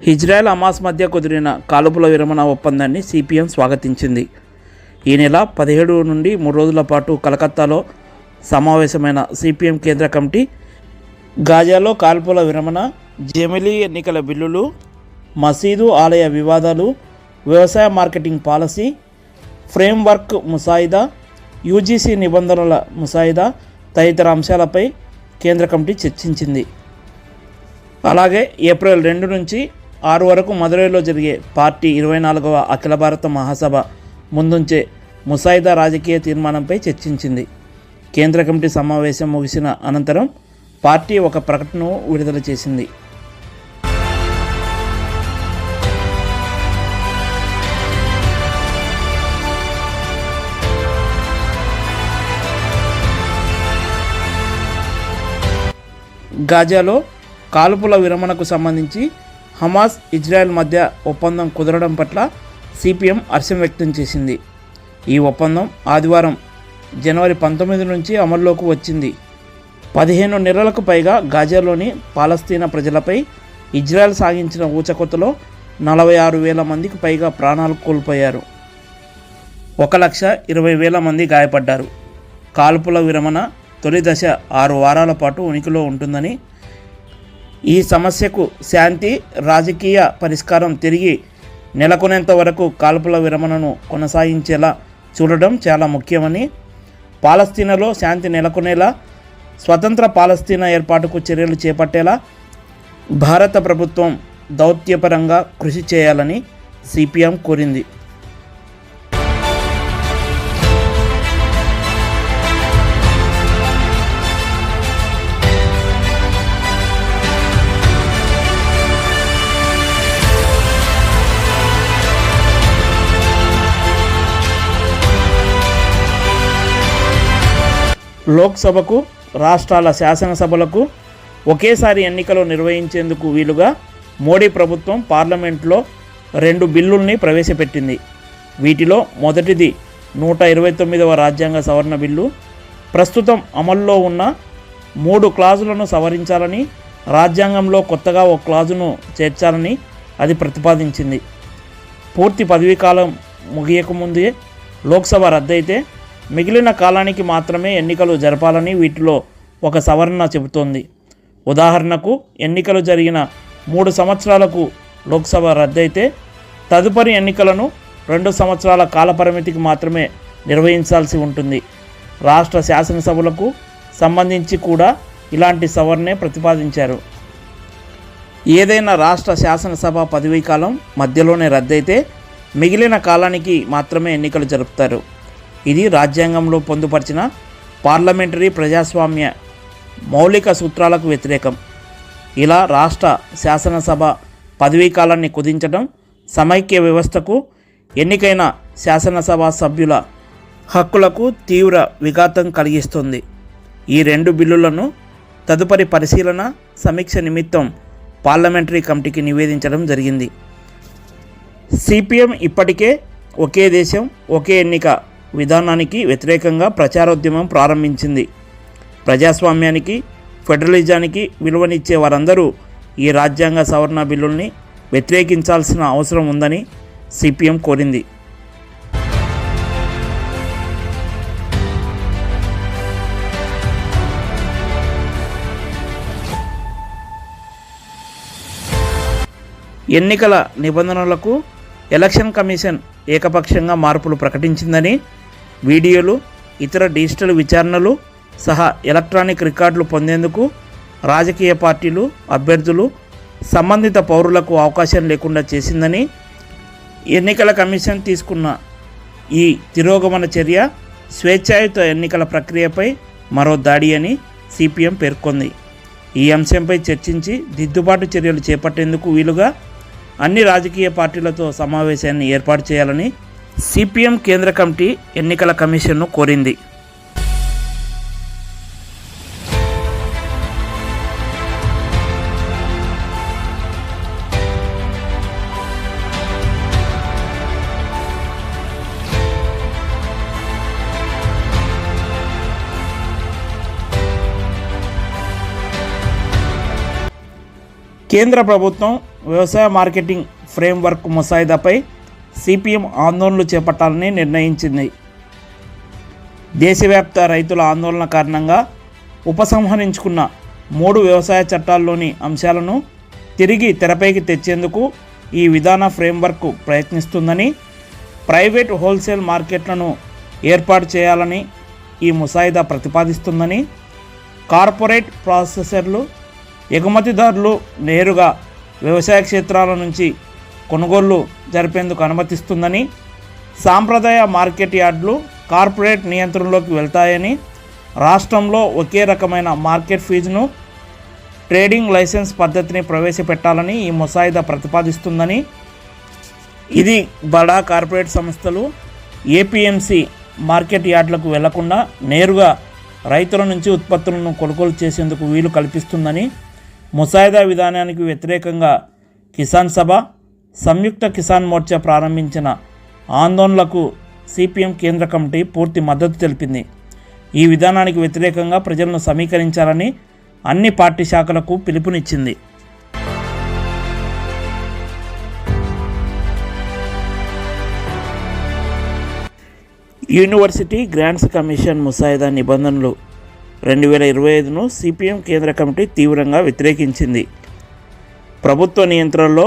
Israel Hamas మధ్య కుదిరిన కాలుపుల విరమణ ఒప్పందాన్ని సిపిఎం స్వాగతించింది. ఈ నెల పదిహేడు నుండి మూడు రోజుల పాటు కలకత్తాలో సమావేశమైన సిపిఎం కేంద్ర కమిటీ గాజాలో కాల్పుల విరమణ జమిలీ ఎన్నికల బిల్లులు మసీదు ఆలయ వివాదాలు వ్యవసాయ మార్కెటింగ్ పాలసీ ఫ్రేమ్వర్క్ ముసాయిదా యూజీసీ నిబంధనల ముసాయిదా తదితర అంశాలపై కేంద్ర కమిటీ చర్చించింది. అలాగే ఏప్రిల్ రెండు నుంచి ఆరు వరకు మదురైలో జరిగే పార్టీ ఇరవై నాలుగవ అఖిల భారత మహాసభ ముందుంచే ముసాయిదా రాజకీయ తీర్మానంపై చర్చించింది. కేంద్ర కమిటీ సమావేశం ముగిసిన అనంతరం పార్టీ ఒక ప్రకటనను విడుదల చేసింది. గాజాలో కాల్పుల విరమణకు సంబంధించి హమాస్ ఇజ్రాయెల్ మధ్య ఒప్పందం కుదరడం పట్ల సిపిఎం హర్షం వ్యక్తం చేసింది. ఈ ఒప్పందం ఆదివారం జనవరి పంతొమ్మిది నుంచి అమల్లోకి వచ్చింది. పదిహేను నెలలకు పైగా గాజాలోని పాలస్తీనా ప్రజలపై ఇజ్రాయెల్ సాగించిన ఊచకొత్తలో నలభై ఆరు వేల మందికి పైగా ప్రాణాలు కోల్పోయారు. ఒక లక్ష ఇరవై వేల మంది గాయపడ్డారు. కాల్పుల విరమణ తొలి దశ ఆరు వారాల పాటు ఉనికిలో ఉంటుందని ఈ సమస్యకు శాంతి రాజకీయ పరిష్కారం తిరిగి నెలకొనేంత వరకు కాల్పుల విరమణను కొనసాగించేలా చూడడం చాలా ముఖ్యమని పాలస్తీనాలో శాంతి నెలకొనేలా స్వతంత్ర పాలస్తీనా ఏర్పాటుకు చర్యలు చేపట్టేలా భారత ప్రభుత్వం దౌత్యపరంగా కృషి చేయాలని సిపిఎం కోరింది. లోక్సభకు రాష్ట్రాల శాసనసభలకు ఒకేసారి ఎన్నికలు నిర్వహించేందుకు వీలుగా మోడీ ప్రభుత్వం పార్లమెంట్లో రెండు బిల్లుల్ని ప్రవేశపెట్టింది. వీటిలో మొదటిది నూట ఇరవై తొమ్మిదవ రాజ్యాంగ సవరణ బిల్లు. ప్రస్తుతం అమల్లో ఉన్న మూడు క్లాజులను సవరించాలని రాజ్యాంగంలో కొత్తగా ఒక క్లాజును చేర్చాలని అది ప్రతిపాదించింది. పూర్తి పదవీకాలం ముగియకముందే లోక్సభ రద్దయితే మిగిలిన కాలానికి మాత్రమే ఎన్నికలు జరపాలని వీటిలో ఒక సవరణ చెబుతోంది. ఉదాహరణకు ఎన్నికలు జరిగిన మూడు సంవత్సరాలకు లోక్సభ రద్దయితే తదుపరి ఎన్నికలను రెండు సంవత్సరాల కాలపరిమితికి మాత్రమే నిర్వహించాల్సి ఉంటుంది. రాష్ట్ర శాసనసభలకు సంబంధించి కూడా ఇలాంటి సవరణే ప్రతిపాదించారు. ఏదైనా రాష్ట్ర శాసనసభ పదవీ కాలం మధ్యలోనే రద్దయితే మిగిలిన కాలానికి మాత్రమే ఎన్నికలు జరుపుతారు. ఇది రాజ్యాంగంలో పొందుపరిచిన పార్లమెంటరీ ప్రజాస్వామ్య మౌలిక సూత్రాలకు వ్యతిరేకం. ఇలా రాష్ట్ర శాసనసభ పదవీకాలాన్ని కుదించడం సమైక్య వ్యవస్థకు ఎన్నికైన శాసనసభ సభ్యుల హక్కులకు తీవ్ర విఘాతం కలిగిస్తుంది. ఈ రెండు బిల్లులను తదుపరి పరిశీలన సమీక్ష నిమిత్తం పార్లమెంటరీ కమిటీకి నివేదించడం జరిగింది. సిపిఎం ఇప్పటికే ఒకే దేశం ఒకే ఎన్నిక విధానానికి వ్యతిరేకంగా ప్రచారోద్యమం ప్రారంభించింది. ప్రజాస్వామ్యానికి ఫెడరలిజానికి విలువనిచ్చే వారందరూ ఈ రాజ్యాంగ సవరణ బిల్లుల్ని వ్యతిరేకించాల్సిన అవసరం ఉందని సిపిఎం కోరింది. ఎన్నికల నిబంధనలకు ఎలక్షన్ కమిషన్ ఏకపక్షంగా మార్పులు ప్రకటించిందని వీడియోలు ఇతర డిజిటల్ విచారణలు సహా ఎలక్ట్రానిక్ రికార్డులు పొందేందుకు రాజకీయ పార్టీలు అభ్యర్థులు సంబంధిత పౌరులకు అవకాశం లేకుండా చేసిందని ఎన్నికల కమిషన్ తీసుకున్న ఈ తిరోగమన చర్య స్వేచ్ఛాయుత ఎన్నికల ప్రక్రియపై మరో దాడి అని సిపిఎం పేర్కొంది. ఈ అంశంపై చర్చించి దిద్దుబాటు చర్యలు చేపట్టేందుకు వీలుగా అన్ని రాజకీయ పార్టీలతో సమావేశాన్ని ఏర్పాటు చేయాలని సిపిఎం కేంద్ర కమిటీ ఎన్నికల కమిషన్ను కోరింది. కేంద్ర ప్రభుత్వం వ్యవసాయ మార్కెటింగ్ ఫ్రేమ్వర్క్ ముసాయిదాపై సిపిఎం ఆందోళనలు చేపట్టాలని నిర్ణయించింది. దేశవ్యాప్త రైతుల ఆందోళన కారణంగా ఉపసంహరించుకున్న మూడు వ్యవసాయ చట్టాల్లోని అంశాలను తిరిగి తెరపైకి తెచ్చేందుకు ఈ విధాన ఫ్రేమ్వర్క్ ప్రయత్నిస్తుందని ప్రైవేట్ హోల్సేల్ మార్కెట్లను ఏర్పాటు చేయాలని ఈ ముసాయిదా ప్రతిపాదిస్తుందని కార్పొరేట్ ప్రాసెసర్లు ఎగుమతిదారులు నేరుగా వ్యవసాయ క్షేత్రాల నుంచి కొనుగోళ్ళు జరిపేందుకు అనుమతిస్తుందని సాంప్రదాయ మార్కెట్ యార్డులు కార్పొరేట్ నియంత్రణలోకి వెళ్తాయని రాష్ట్రంలో ఒకే రకమైన మార్కెట్ ఫీజును ట్రేడింగ్ లైసెన్స్ పద్ధతిని ప్రవేశపెట్టాలని ఈ ముసాయిదా ప్రతిపాదిస్తుందని ఇది బడా కార్పొరేట్ సంస్థలు ఏపీఎంసీ మార్కెట్ యార్డులకు వెళ్ళకుండా నేరుగా రైతుల నుంచి ఉత్పత్తులను కొనుగోలు చేసేందుకు వీలు కల్పిస్తుందని ముసాయిదా విధానానికి వ్యతిరేకంగా కిసాన్ సభ సంయుక్త కిసాన్ మోర్చా ప్రారంభించిన ఆందోళనలకు సిపిఎం కేంద్ర కమిటీ పూర్తి మద్దతు తెలిపింది. ఈ విధానానికి వ్యతిరేకంగా ప్రజలను సమీకరించాలని అన్ని పార్టీ శాఖలకు పిలుపునిచ్చింది. యూనివర్సిటీ గ్రాంట్స్ కమిషన్ ముసాయిదా నిబంధనలు రెండు వేల ఇరవై ఐదును సిపిఎం కేంద్ర కమిటీ తీవ్రంగా వ్యతిరేకించింది. ప్రభుత్వ నియంత్రణలో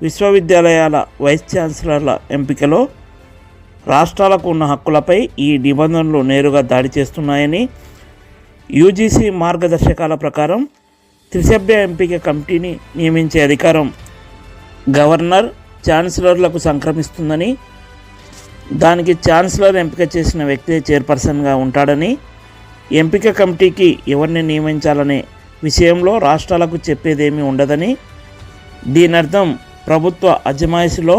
విశ్వవిద్యాలయాల వైస్ ఛాన్సలర్ల ఎంపికలో రాష్ట్రాలకు ఉన్న హక్కులపై ఈ నిబంధనలు నేరుగా దాడి చేస్తున్నాయని యూజీసీ మార్గదర్శకాల ప్రకారం త్రిసభ్య ఎంపిక కమిటీని నియమించే అధికారం గవర్నర్ ఛాన్సలర్లకు సంక్రమిస్తుందని దానికి ఛాన్సలర్ ఎంపిక చేసిన వ్యక్తి చైర్పర్సన్గా ఉంటాడని ఎంపిక కమిటీకి ఎవరిని నియమించాలనే విషయంలో రాష్ట్రాలకు చెప్పేదేమీ ఉండదని దీని అర్థం ప్రభుత్వ అజమాయిషిలో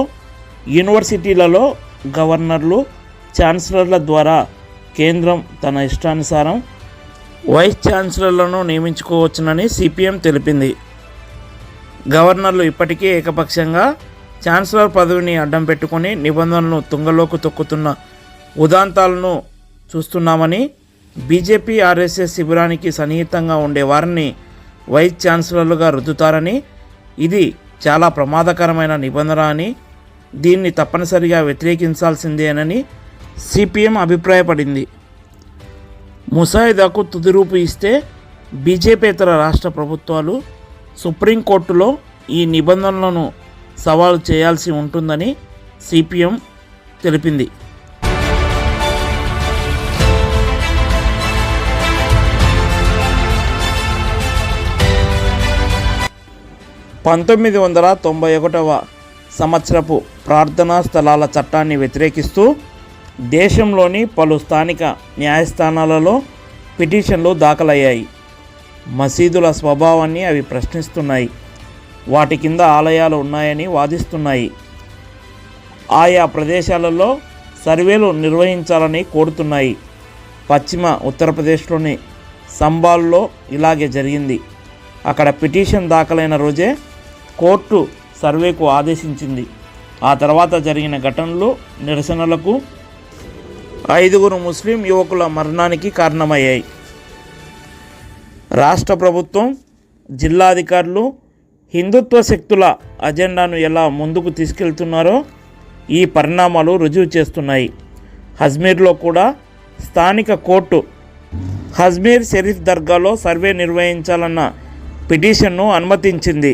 యూనివర్సిటీలలో గవర్నర్లు ఛాన్సలర్ల ద్వారా కేంద్రం తన ఇష్టానుసారం వైస్ ఛాన్సలర్లను నియమించుకోవచ్చునని సిపిఎం తెలిపింది. గవర్నర్లు ఇప్పటికే ఏకపక్షంగా ఛాన్సలర్ పదవిని అడ్డం పెట్టుకుని నిబంధనలను తుంగలోకి తొక్కుతున్న ఉదాంతాలను చూస్తున్నామని బీజేపీ ఆర్ఎస్ఎస్ శిబిరానికి సన్నిహితంగా ఉండే వారిని వైస్ ఛాన్సలర్లుగా రుద్దుతారని ఇది చాలా ప్రమాదకరమైన నిబంధన అని దీన్ని తప్పనిసరిగా వ్యతిరేకించాల్సిందేనని సిపిఎం అభిప్రాయపడింది. ముసాయిదాకు తుదిరూపు ఇస్తే బీజేపీతర రాష్ట్ర ప్రభుత్వాలు సుప్రీంకోర్టులో ఈ నిబంధనలను సవాలు చేయాల్సి ఉంటుందని సిపిఎం తెలిపింది. పంతొమ్మిది వందల తొంభై ఒకటవ సంవత్సరపు ప్రార్థనా స్థలాల చట్టాన్ని వ్యతిరేకిస్తూ దేశంలోని పలు స్థానిక న్యాయస్థానాలలో పిటిషన్లు దాఖలయ్యాయి. మసీదుల స్వభావాన్ని అవి ప్రశ్నిస్తున్నాయి. వాటి కింద ఆలయాలు ఉన్నాయని వాదిస్తున్నాయి. ఆయా ప్రదేశాలలో సర్వేలు నిర్వహించాలని కోరుతున్నాయి. పశ్చిమ ఉత్తరప్రదేశ్లోని సంబాల్లో ఇలాగే జరిగింది. అక్కడ పిటిషన్ దాఖలైన రోజే కోర్టు సర్వేకు ఆదేశించింది. ఆ తర్వాత జరిగిన ఘటనలు నిరసనలకు ఐదుగురు ముస్లిం యువకుల మరణానికి కారణమయ్యాయి. రాష్ట్ర ప్రభుత్వం జిల్లాధికారులు హిందుత్వ శక్తుల అజెండాను ఎలా ముందుకు తీసుకెళ్తున్నారో ఈ పరిణామాలు రుజువు చేస్తున్నాయి. హజ్మీర్లో కూడా స్థానిక కోర్టు హజ్మీర్ షరీఫ్ దర్గాలో సర్వే నిర్వహించాలన్న పిటిషన్ను అనుమతించింది.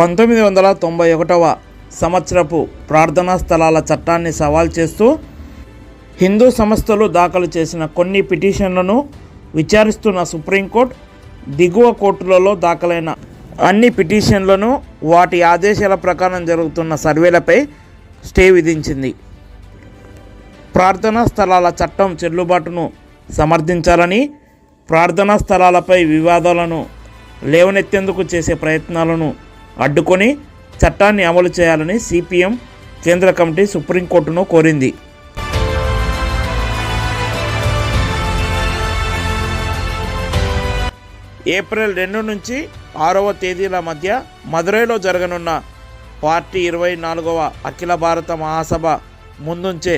పంతొమ్మిది వందల తొంభై ఒకటవ సంవత్సరపు ప్రార్థనా స్థలాల చట్టాన్ని సవాల్ చేస్తూ హిందూ సంస్థలు దాఖలు చేసిన కొన్ని పిటిషన్లను విచారిస్తున్న సుప్రీంకోర్టు దిగువ కోర్టులలో దాఖలైన అన్ని పిటిషన్లను వాటి ఆదేశాల ప్రకారం జరుగుతున్న సర్వేలపై స్టే విధించింది. ప్రార్థనా స్థలాల చట్టం చెల్లుబాటును సమర్థించాలని ప్రార్థనా స్థలాలపై వివాదాలను లేవనెత్తేందుకు చేసే ప్రయత్నాలను అడ్డుకొని చట్టాన్ని అమలు చేయాలని సిపిఎం కేంద్ర కమిటీ సుప్రీంకోర్టును కోరింది. ఏప్రిల్ రెండు నుంచి ఆరవ తేదీల మధ్య మదురైలో జరగనున్న పార్టీ ఇరవై నాలుగవ అఖిల భారత మహాసభ ముందుంచే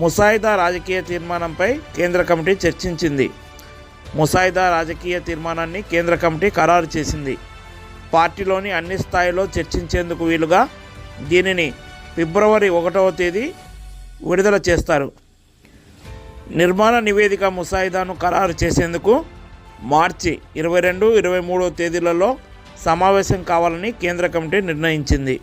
ముసాయిదా రాజకీయ తీర్మానంపై కేంద్ర కమిటీ చర్చించింది. ముసాయిదా రాజకీయ తీర్మానాన్ని కేంద్ర కమిటీ ఖరారు చేసింది. పార్టీలోని అన్ని స్థాయిలో చర్చించేందుకు వీలుగా దీనిని ఫిబ్రవరి ఒకటవ తేదీ విడుదల చేస్తారు. నిర్మాణ నివేదిక ముసాయిదాను ఖరారు చేసేందుకు మార్చి ఇరవై రెండు ఇరవై మూడవ తేదీలలో సమావేశం కావాలని కేంద్ర కమిటీ నిర్ణయించింది.